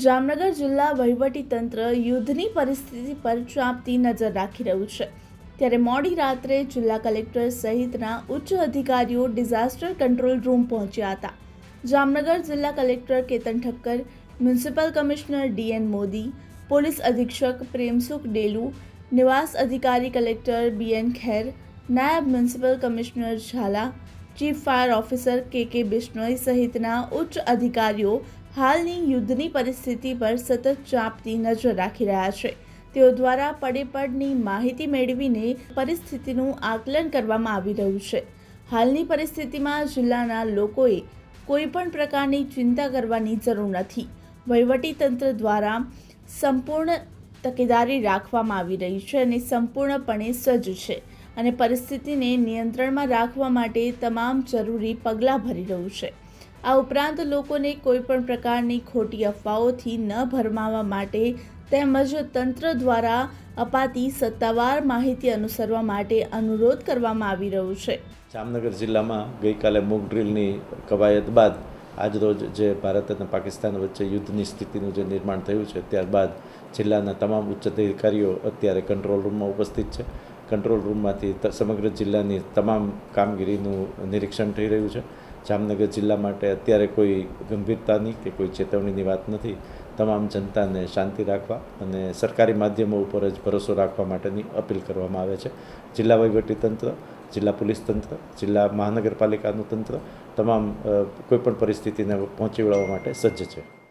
જામનગર જિલ્લા વહીવટીતંત્ર યુદ્ધની પરિસ્થિતિ પર ચાંપતી નજર રાખી રહ્યું છે. ત્યારે મોડી રાત્રે જિલ્લા કલેક્ટર સહિતના ઉચ્ચ અધિકારીઓ ડિઝાસ્ટર કંટ્રોલ રૂમ પહોંચ્યા હતા. જામનગર જિલ્લા collector Ketan Thakkar, municipal commissioner DN Modi, police અધિક્ષક પ્રેમસુખ ડેલુ, નિવાસ અધિકારી કલેક્ટર બીએન ખેર, નાયબ municipal commissioner Zala, chief fire officer K K Bishnoi સહિતના ઉચ્ચ અધિકારીઓ હાલની યુદ્ધની પરિસ્થિતિ પર સતત ચાંપતી નજર રાખી રહ્યા છે. તેઓ દ્વારા પડેપડની માહિતી મેળવીને પરિસ્થિતિનું આકલન કરવામાં આવી રહ્યું છે. હાલની પરિસ્થિતિમાં જિલ્લાના લોકોએ કોઈ પણ પ્રકારની ચિંતા કરવાની જરૂર નથી. વહીવટીતંત્ર દ્વારા સંપૂર્ણ તકેદારી રાખવામાં આવી રહી છે અને સંપૂર્ણપણે સજ્જ છે અને પરિસ્થિતિને નિયંત્રણમાં રાખવા માટે તમામ જરૂરી પગલાં ભરી રહ્યું છે. આ ઉપરાંત લોકોને કોઈ પણ પ્રકારની ખોટી અફવાઓથી ન ભરમાવા માટે તેમજ તંત્ર દ્વારા અપાતી સત્તાવાર માહિતી અનુસરવા માટે અનુરોધ કરવામાં આવી રહ્યો છે. જામનગર જિલ્લામાં ગઈકાલે મોક ડ્રીલની કવાયત બાદ આજરોજ જે ભારત અને પાકિસ્તાન વચ્ચે યુદ્ધની સ્થિતિનું જે નિર્માણ થયું છે, ત્યારબાદ જિલ્લાના તમામ ઉચ્ચ અધિકારીઓ અત્યારે કંટ્રોલ રૂમમાં ઉપસ્થિત છે. કંટ્રોલ રૂમમાંથી સમગ્ર જિલ્લાની તમામ કામગીરીનું નિરીક્ષણ થઈ રહ્યું છે. જામનગર જિલ્લા માટે અત્યારે કોઈ ગંભીરતાની કે કોઈ ચેતવણીની વાત નથી. તમામ જનતાને શાંતિ રાખવા અને સરકારી માધ્યમો ઉપર જ ભરોસો રાખવા માટેની અપીલ કરવામાં આવે છે. જિલ્લા વહીવટીતંત્ર જિલ્લા પોલીસ તંત્ર, જિલ્લા મહાનગરપાલિકાનું તંત્ર, તમામ કોઈપણ પરિસ્થિતિને પહોંચી વળવા માટે સજ્જ છે.